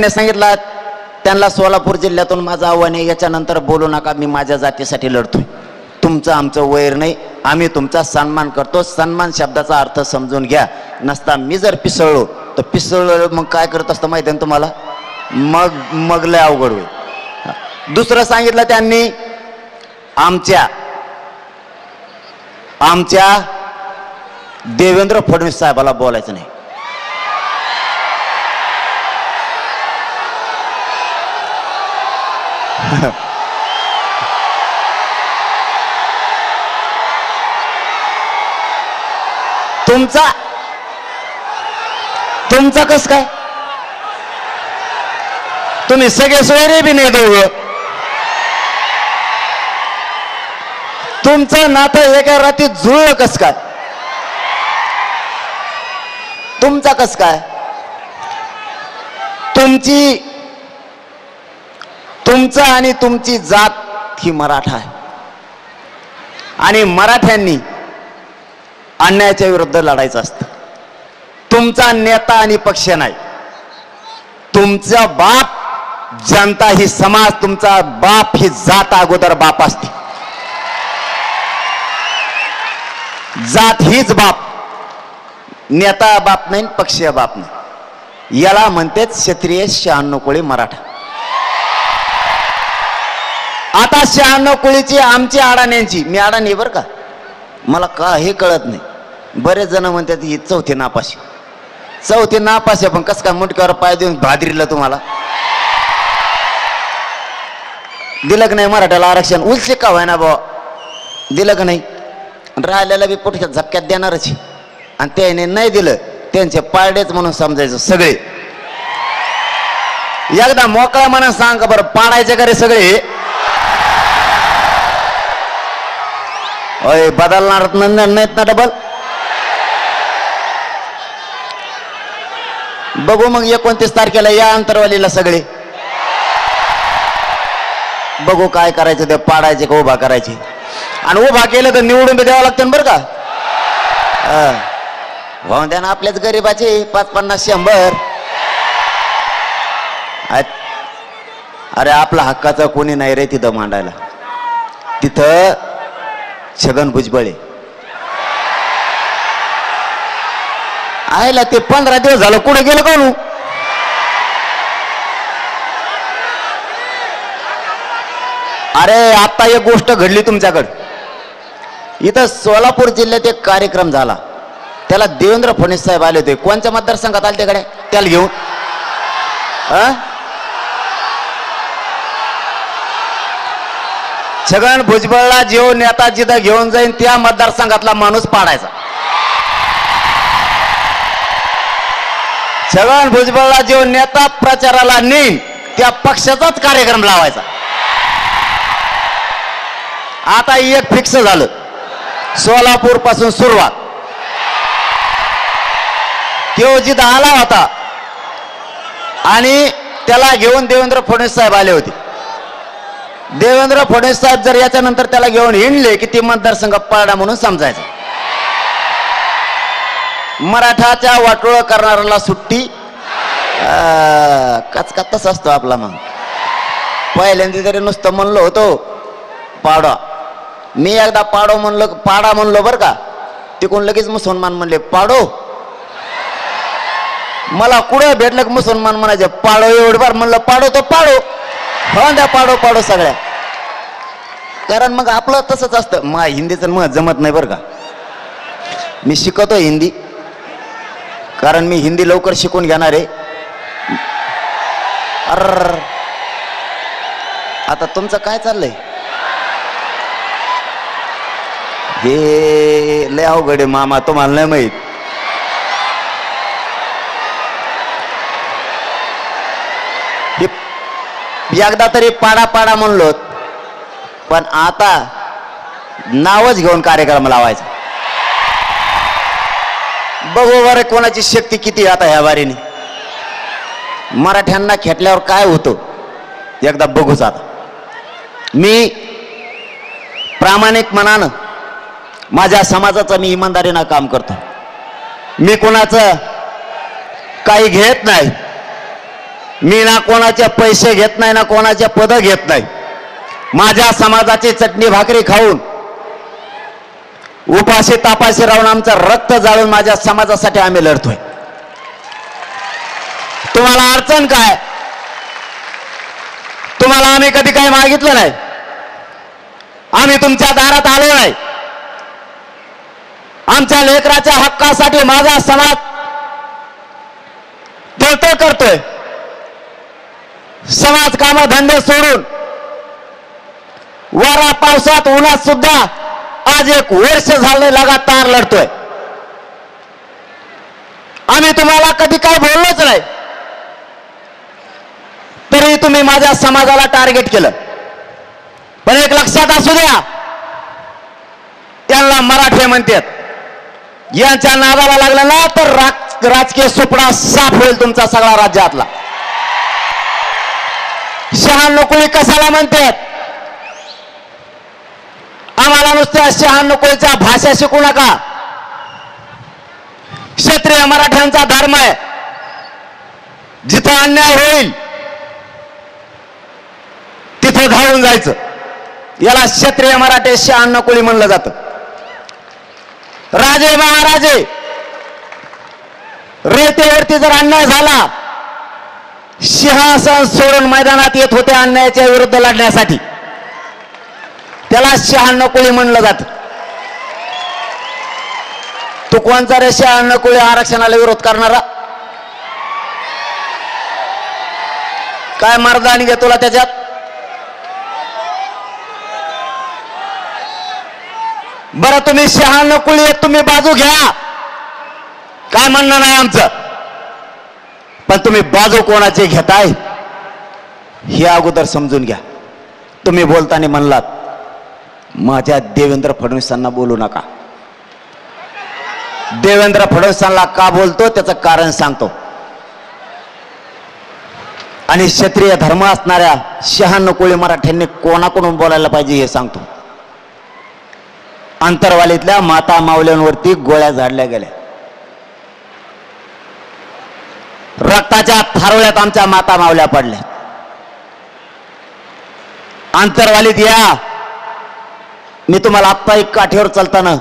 सांगितलं त्यांना सोलापूर जिल्ह्यातून माझं आव्हान आहे याच्यानंतर बोलू नका मी माझ्या जातीसाठी लढतोय. तुमचं आमचं वैर नाही आम्ही तुमचा सन्मान करतो. सन्मान शब्दाचा अर्थ समजून घ्या. नसता मी जर पिसळलो तर पिसळलो मग काय करत असतं माहिती आहे ना तुम्हाला? मग मग लय अवघड होईल. दुसरं सांगितलं त्यांनी आमच्या आमच्या देवेंद्र फडणवीस साहेबाला बोलायचं नाही. तुमचा तुमचा कस काय? तुम्ही सगळे सोयरे बी नाही दोघं. तुमचं नातं एका रात्री जुळलं कस काय? तुमचा कस काय? तुमची तुमचं आणि तुमची जात ही मराठा आहे. आणि मराठ्यांनी अन्यायाच्या विरुद्ध लढायचं असतं. तुमचा नेता आणि पक्ष नाही. तुमचा बाप जनता ही समाज तुमचा बाप ही जात अगोदर बाप असते. जात हीच बाप. नेता बाप नाही पक्षीय बाप नाही. याला म्हणतेच क्षत्रिय शहाण्णव कोळी मराठा. आता शहाण्णव कुळीची आमची अडाण्यांची. मी अडाणी आहे बरं का? मला का हे कळत नाही. बरेच जण म्हणतात ही चौथी नापाशी. चौथी नापाशी पण कसं काय मुटक्यावर पाय देऊन भादरीला तुम्हाला? दिलं की नाही मराठ्याला आरक्षण? उलसे का व्हाय ना बुवा दिलं की नाही? राहिलेला बी पुढच्या झपक्यात देणारच आणि त्याने नाही दिलं त्यांचे पारडेच म्हणून समजायचं सगळे. एकदा मोकळ्या मनात सांग का बरं पाडायचे का रे सगळे. अय बदलणार न- नाहीत ना डबल बघू मग एकोणतीस तारखेला या अंतरवालीला सगळे. बघू काय करायचं ते पाडायचे का उभा करायचे. आणि उभा केलं तर निवडून बी द्यावं लागतं ना बरं का? हा. वाहून द्या ना आपल्याच गरीबाचे पाच पन्नास शंभर. अरे आपला हक्काचा कोणी नाही रे तिथं मांडायला. तिथं छगन भुजबळे. आयला ते पंधरा दिवस झालं कुठे गेलं का अरे आता एक गोष्ट घडली तुमच्याकडं. इथं सोलापूर जिल्ह्यात एक कार्यक्रम झाला. त्याला देवेंद्र फडणवीस साहेब आले होते. कोणत्या मतदारसंघात आले तिकडे त्याला घेऊन. छगन भुजबळला जेव नेता जिथं घेऊन जाईन त्या मतदारसंघातला माणूस पाडायचा. छगन भुजबळला जेव नेता प्रचाराला नेईन त्या पक्षाचाच कार्यक्रम लावायचा. आता एक फिक्स झालं. सोलापूरपासून सुरुवात. तो जिथं आला होता. आणि त्याला घेऊन देवेंद्र फडणवीस साहेब आले होते. देवेंद्र फडणवीस साहेब जर याच्यानंतर त्याला घेऊन हिंडले की ती मतदारसंघ पारडा म्हणून समजायचं. मराठाच्या वाटोळ करणाऱ्याला सुट्टी. कचका तसा असतो आपला मग. पहिल्यांदा तरी नुसतं म्हणलो होतो पाडा मी एकदा पाडो म्हणलो पाडा म्हणलो बरं का. तिकडून लगेच मुसलमान म्हणले पाडो. मला कुठं भेटलं की मुसलमान म्हणायचे पाडो एवढं बार म्हणलं पाडो तो पाडो. द्या पाडो पाडो सगळ्या. कारण मग आपलं तसंच असतं. मा हिंदीचं मग जमत नाही बरं का. मी शिकवतो हिंदी. कारण मी हिंदी लवकर शिकून घेणार आहे. अर आता तुमचं काय चाललंय? हे लय अवघड आहे मामा तुम्हाला नाही माहीत. एकदा तरी पाडा पाडा म्हणलो. पण आता नावच घेऊन कार्यक्रम लावायचा. बघू बरं कोणाची शक्ती किती आहे आता ह्या बारीने मराठ्यांना खेटल्यावर काय होतं? एकदा बघूच आता. मी प्रामाणिक मनानं माझ्या समाजाचं मी इमानदारीनं काम करतो. मी कोणाचं काही घेत नाही. मी ना कोणाचे पैसे घेत नाही ना कोणाचे पद घेत नाही. माझ्या समाजाची चटणी भाकरी खाऊन उपाशी तापाशी राहून आमचं रक्त जाळून माझ्या समाजासाठी आम्ही लढतोय. तुम्हाला अडचण काय? तुम्हाला आम्ही कधी काही मागितलं नाही. आम्ही तुमच्या दारात आलो नाही. आमच्या लेकराच्या हक्कासाठी माझा समाज तळतळ करतोय. समाज काम धंदे सोडून वारा पावसात उन्हात सुद्धा आज एक वर्ष झालं लगातार लढतोय. आम्ही तुम्हाला कधी काय बोललोच नाही. तरी तुम्ही माझ्या समाजाला टार्गेट केलं. पण एक लक्षात असू द्या त्यांना मराठे म्हणतात. यांच्या नादाला लागला ना तर राज- राजकीय सुपडा साफ होईल तुमचा सगळा राज्यातला. शहाण्णव कशाला म्हणतात? आम्हाला नुसत्या शहाण्णव भाषा शिकू नका. क्षत्रिय मराठ्यांचा धर्म आहे. जिथं अन्याय होईल तिथं धावून जायचं. याला क्षत्रिय मराठे शहाण्णव कोळी म्हणलं जातं. राजे महाराजे रेतेवरती जर अन्याय झाला सिंहासन सोडून मैदानात येत होते अन्यायाच्या विरुद्ध लढण्यासाठी. त्याला शहाण्णव कोळी म्हणलं जात. तू कोणचा रे शहाण्णव कोळी आरक्षणाला विरोध करणारा. काय मर्दानी घे तुला त्याच्यात? बरं तुम्ही शहाण्णव कुळी तुम्ही बाजू घ्या. काय म्हणणं नाही आमचं? पण तुम्ही बाजू कोणाचे घेताय? हे अगोदर समजून घ्या. तुम्ही बोलताना म्हणलात माझ्या देवेंद्र फडणवीसांना बोलू नका. देवेंद्र फडणवीसांना का बोलतो? त्याचं कारण सांगतो. आणि क्षत्रिय धर्म असणाऱ्या शहाण्णव कोळी मराठ्यांनी कोणाकडून बोलायला पाहिजे हे सांगतो. अंतरवालीतल्या माता मावल्यांवरती गोळ्या झाडल्या गेल्या. रक्ताच्या थारोळ्यात आमच्या माता मावल्या पडल्या. अंतरवालीत या मी तुम्हाला आत्ता एक काठीवर चालताना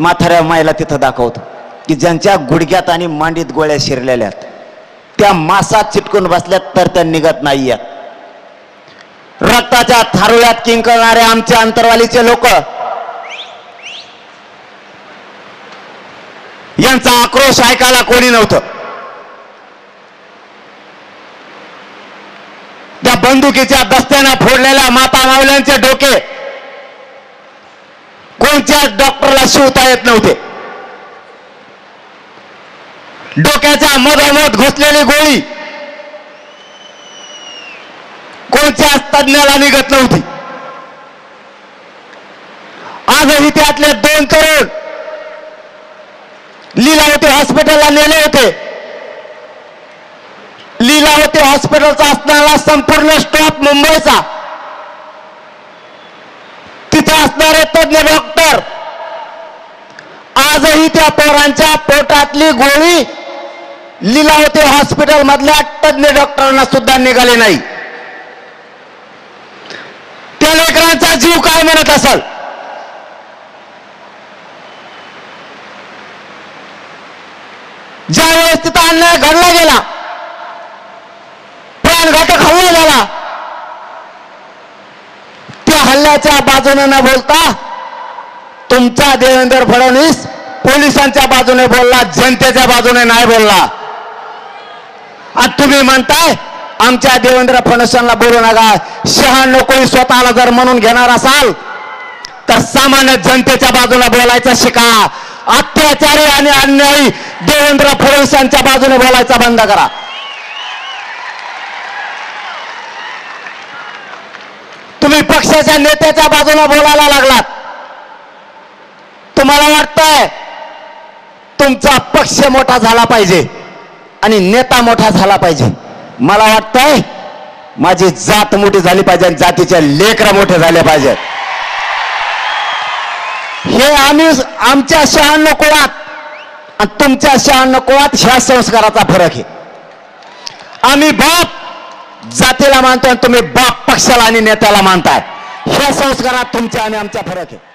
माथाऱ्या मायला तिथं दाखवतो की ज्यांच्या गुडघ्यात आणि मांडीत गोळ्या शिरलेल्या त्या मासात चिटकून बसल्यात तर त्या निघत नाही रक्ताच्या थारुळ्यात किंकणारे आमच्या अंतरवालीचे लोक यांचा आक्रोश ऐकायला कोणी नव्हतं त्या बंदुकीच्या दस्त्यानं फोडलेल्या माता मावल्यांचे डोके. कोणत्याच डॉक्टरला शिवता येत नव्हते. डोक्याच्या मधोमध घुसलेली गोळी. कोणत्याच तज्ञाला निघत नव्हती. आजही त्यातले दोन करोड लीलावती हॉस्पिटलला नेले होते. लीलावती हॉस्पिटलचा असणारा संपूर्ण स्टाफ मुंबईचा. तिथे असणारे तज्ञ डॉक्टर. आजही त्या पोरांच्या पोटातली गोळी लीलावती हॉस्पिटल मधल्या तज्ञ डॉक्टरांना सुद्धा निघाले नाही. त्या लेकरांचा जीव काय म्हणत असल? ज्या वेळेस तिथं अन्याय घडला गेला त्या बाजूने न बोलता तुमचा देवेंद्र फडणवीस पोलिसांच्या बाजूने बोलला जनतेच्या बाजूने नाही बोलला. आणि तुम्ही म्हणताय आमच्या देवेंद्र फडणवीसांना बोलू नका. शहाण्णव कोणी स्वतःला जर म्हणून घेणार असाल तर सामान्य जनतेच्या बाजूला बोलायचं शिका. अत्याचारी आणि अन्यायी देवेंद्र फडणवीसांच्या बाजूने बोलायचा बंद करा तुम्ही पक्षाच्या नेत्याच्या बाजूला बोलायला लागलात. तुम्हाला वाटतंय तुमचा पक्ष मोठा झाला पाहिजे आणि नेता मोठा झाला पाहिजे. मला वाटतंय माझी जात मोठी झाली पाहिजे आणि जातीचे लेकर मोठे झाले पाहिजेत हे आम्ही आमच्या शहाण्णव कुळात आणि तुमच्या शहाण्णव कुळात ह्या संस्काराचा फरक आहे. आम्ही बाप जातीला मानतोय आणि तुम्ही बाप पक्षाला आणि नेत्याला मानताय. ह्या संस्कारात तुमच्या आणि आमचा फरक आहे.